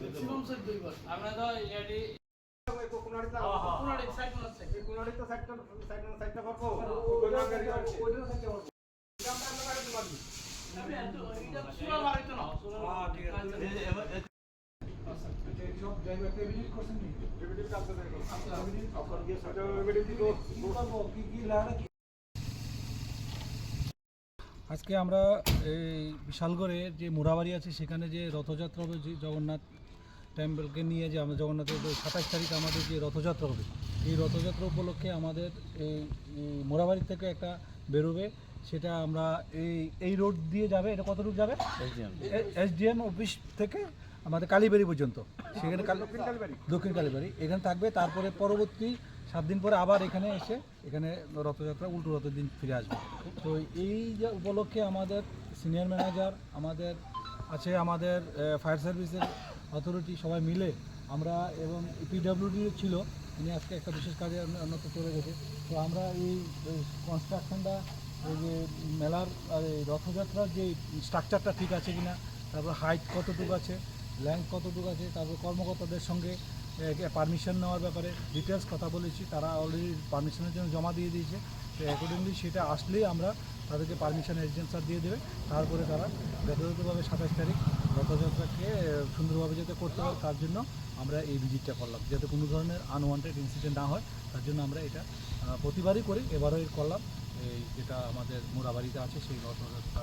Maximum sir দুইবার আমরা তো এটি কোনাড়ি সাইড মারছে আমি এত এটা সুরা মারাইতো না আজকে আমরা এই বিশালগড়ে যে মোড়াবাড়ি আছে সেখানে যে রথযাত্রা হবে যে জগন্নাথ টেম্পলকে নিয়ে যে আমরা জগন্নাথের সাতাশ তারিখ আমাদের যে রথযাত্রা হবে এই রথযাত্রা উপলক্ষে আমাদের এই মোড়াবাড়ি থেকে একটা বেরোবে। সেটা আমরা এই এই রোড দিয়ে যাবে এটা কত রুট যাবে? এসডিএম। অফিস থেকে আমাদের কালীবাড়ি পর্যন্ত। সেখানে দক্ষিণ কালীবাড়ি। এখানে থাকবে তারপরে পরবর্তী সাত দিন পরে আবার এখানে এসে এখানে রথযাত্রা, উল্টো রথের দিন ফিরে আসবে। তো এই যে উপলক্ষে আমাদের সিনিয়র ম্যানেজার আমাদের আছে আমাদের ফায়ার সার্ভিসের অথরিটি সবাই মিলে আমরা এবং পিডাব্লিউডি ছিল তিনি আজকে একটা বিশেষ কাজে অন্য- অন্যত্র চলে গেছে। তো আমরা এই কনস্ট্রাকশনটা এই যে মেলার এই রথযাত্রার যে স্ট্রাকচারটা ঠিক আছে কিনা, তারপর হাইট কতটুকু আছে ল্যাংথ কতটুকু আছে, তারপর কর্মকর্তাদের সঙ্গে পারমিশন নেওয়ার ব্যাপারে ডিটেলস কথা বলেছি। তারা অলরেডি পারমিশনের জন্য জমা দিয়ে দিয়েছে। তো অ্যাকর্ডিংলি সেটা আসলেই আমরা তাদেরকে পারমিশন এজেন্সার দিয়ে দেবে। তারপরে তারা যথাযথভাবে সাতাশ তারিখ রথযাত্রাকে সুন্দরভাবে যাতে করতে পারে, তার জন্য আমরা এই ভিজিটটা করলাম। যাতে কোনো ধরনের আনওয়ান্টেড ইনসিডেন্ট না হয়, তার জন্য আমরা এটা প্রতিবারই করি এবারও করলাম। এই যেটা আমাদের মোড়াবাড়িতে আছে, সেই রথযাত্রা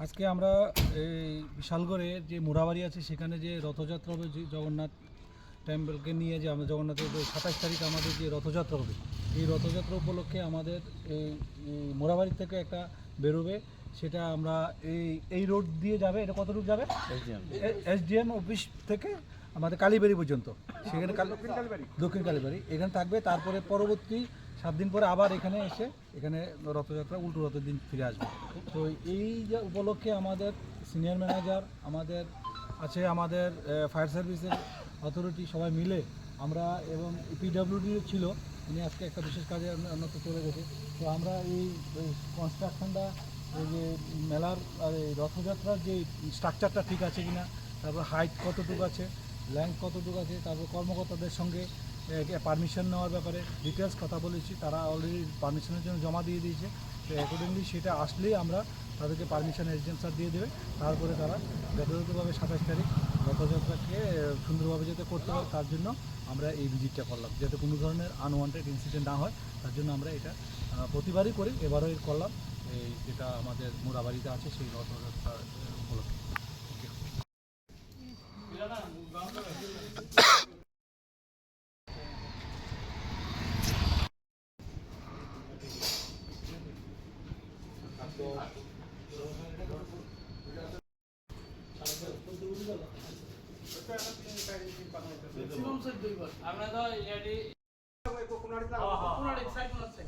আজকে আমরা এই বিশালগড়ে যে মোড়াবাড়ি আছে সেখানে যে রথযাত্রা হবে যে জগন্নাথ টেম্পলকে নিয়ে যে আমরা জগন্নাথের সাতাশ তারিখ আমাদের যে রথযাত্রা হবে এই রথযাত্রা উপলক্ষে আমাদের এই মোড়াবাড়ি থেকে একটা বেরোবে সেটা আমরা এই এই রোড দিয়ে যাবে এটা কত রুট যাবে? এসডিএম। অফিস থেকে আমাদের কালীবাড়ি পর্যন্ত সেখানে দক্ষিণ কালীবাড়ি এখানে থাকবে তারপরে পরবর্তী সাত দিন পরে আবার এখানে এসে এখানে রথযাত্রা, উল্টো রথের দিন ফিরে আসবে। তো এই যে উপলক্ষে আমাদের সিনিয়র ম্যানেজার আমাদের আছে আমাদের ফায়ার সার্ভিসের অথরিটি সবাই মিলে আমরা এবং পিডাব্লিউডি ছিল, উনি আজকে একটা বিশেষ কাজে অন্য- অন্যত্র চলে গেছে। তো আমরা এই কনস্ট্রাকশনটা এই যে মেলার, আর এই রথযাত্রার যে স্ট্রাকচারটা ঠিক আছে কিনা, তারপর হাইট কতটুকু আছে ল্যাংথ কতটুকু আছে, তারপর কর্মকর্তাদের সঙ্গে পারমিশন নেওয়ার ব্যাপারে ডিটেলস কথা বলেছি। তারা অলরেডি পারমিশনের জন্য জমা দিয়ে দিয়েছে। তো অ্যাকর্ডিংলি সেটা আসলেই আমরা তাদেরকে পারমিশন এজেন্সার দিয়ে দেবে। তারপরে তারা যথাযথভাবে সাতাশ তারিখ রথযাত্রাকে সুন্দরভাবে যাতে করতে হয় তার জন্য আমরা এই ভিজিটটা করলাম। যাতে কোনো ধরনের আনওয়ান্টেড ইনসিডেন্ট না হয়, তার জন্য আমরা এটা প্রতিবারই করি। এবারও করলাম। এই যেটা আমাদের মোড়াবাড়িতে আছে, সেই রথযাত্রা আহ, উপলক্ষে Thank you. ম্যাক্সিমাম স্যার দুইবার আমরা তো এটি কোনাড়ি সাইড মারছে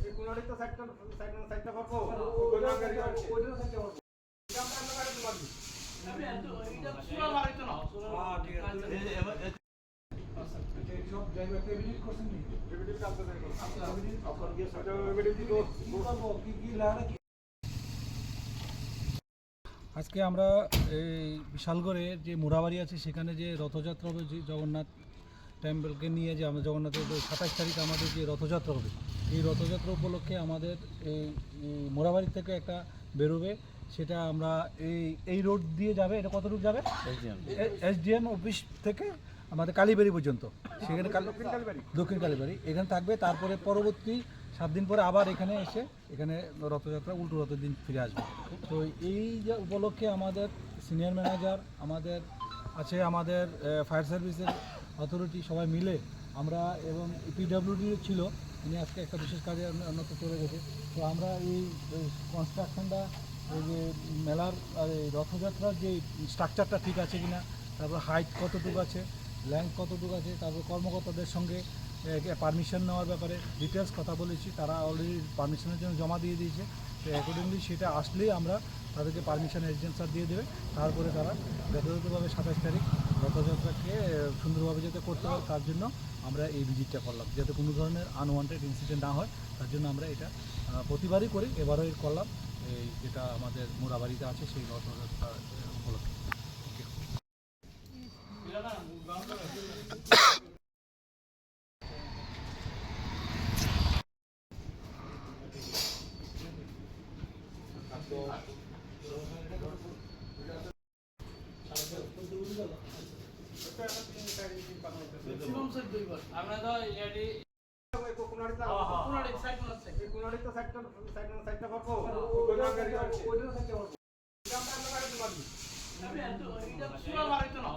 আমি এত এটা সুরা মারাইতো না আজকে আমরা এই বিশালগড়ে যে মোড়াবাড়ি আছে সেখানে যে রথযাত্রা হবে যে জগন্নাথ টেম্পলকে নিয়ে যে আমরা জগন্নাথের সাতাশ তারিখ আমাদের যে রথযাত্রা হবে এই রথযাত্রা উপলক্ষে আমাদের এই মোড়াবাড়ি থেকে একটা বেরোবে। সেটা আমরা এই এই রোড দিয়ে যাবে এটা কত রুট যাবে? এসডিএম। অফিস থেকে আমাদের কালীবাড়ি পর্যন্ত। সেখানে দক্ষিণ কালীবাড়ি। এখানে থাকবে তারপরে পরবর্তী সাত দিন পরে আবার এখানে এসে এখানে রথযাত্রা, উল্টো রথের দিন ফিরে আসবে। তো এই যে উপলক্ষে আমাদের সিনিয়র ম্যানেজার আমাদের আছে আমাদের ফায়ার সার্ভিসের অথরিটি সবাই মিলে আমরা এবং পিডাব্লিউডি ছিল তিনি আজকে একটা বিশেষ কাজে অন্য- অন্যত্র চলে গেছে। তো আমরা এই কনস্ট্রাকশনটা এই যে মেলার এই রথযাত্রার যে স্ট্রাকচারটা ঠিক আছে কিনা, তারপর হাইট কতটুকু আছে ল্যাংথ কতটুকু আছে, তারপর কর্মকর্তাদের সঙ্গে পারমিশন নেওয়ার ব্যাপারে ডিটেলস কথা বলেছি। তারা অলরেডি পারমিশনের জন্য জমা দিয়ে দিয়েছে। তো অ্যাকর্ডিংলি সেটা আসলেই আমরা তাদেরকে পারমিশন এজেন্সার দিয়ে দেবে। তারপরে তারা যথাযথভাবে সাতাশ তারিখ রথযাত্রাকে সুন্দরভাবে যাতে করতে পারে, তার জন্য আমরা এই ভিজিটটা করলাম। যাতে কোনো ধরনের আনওয়ান্টেড ইনসিডেন্ট না হয়, তার জন্য আমরা এটা প্রতিবারই করি এবারও করলাম। এই যেটা আমাদের মোড়াবাড়িতে আছে, সেই রথযাত্রা আহ, উপলক্ষে Okay. শিবম স্যার দুইবার আমরা তো এটি ওনার এক সাইড ওনার সাইড আমি এত এটা সুরা মারাইতো না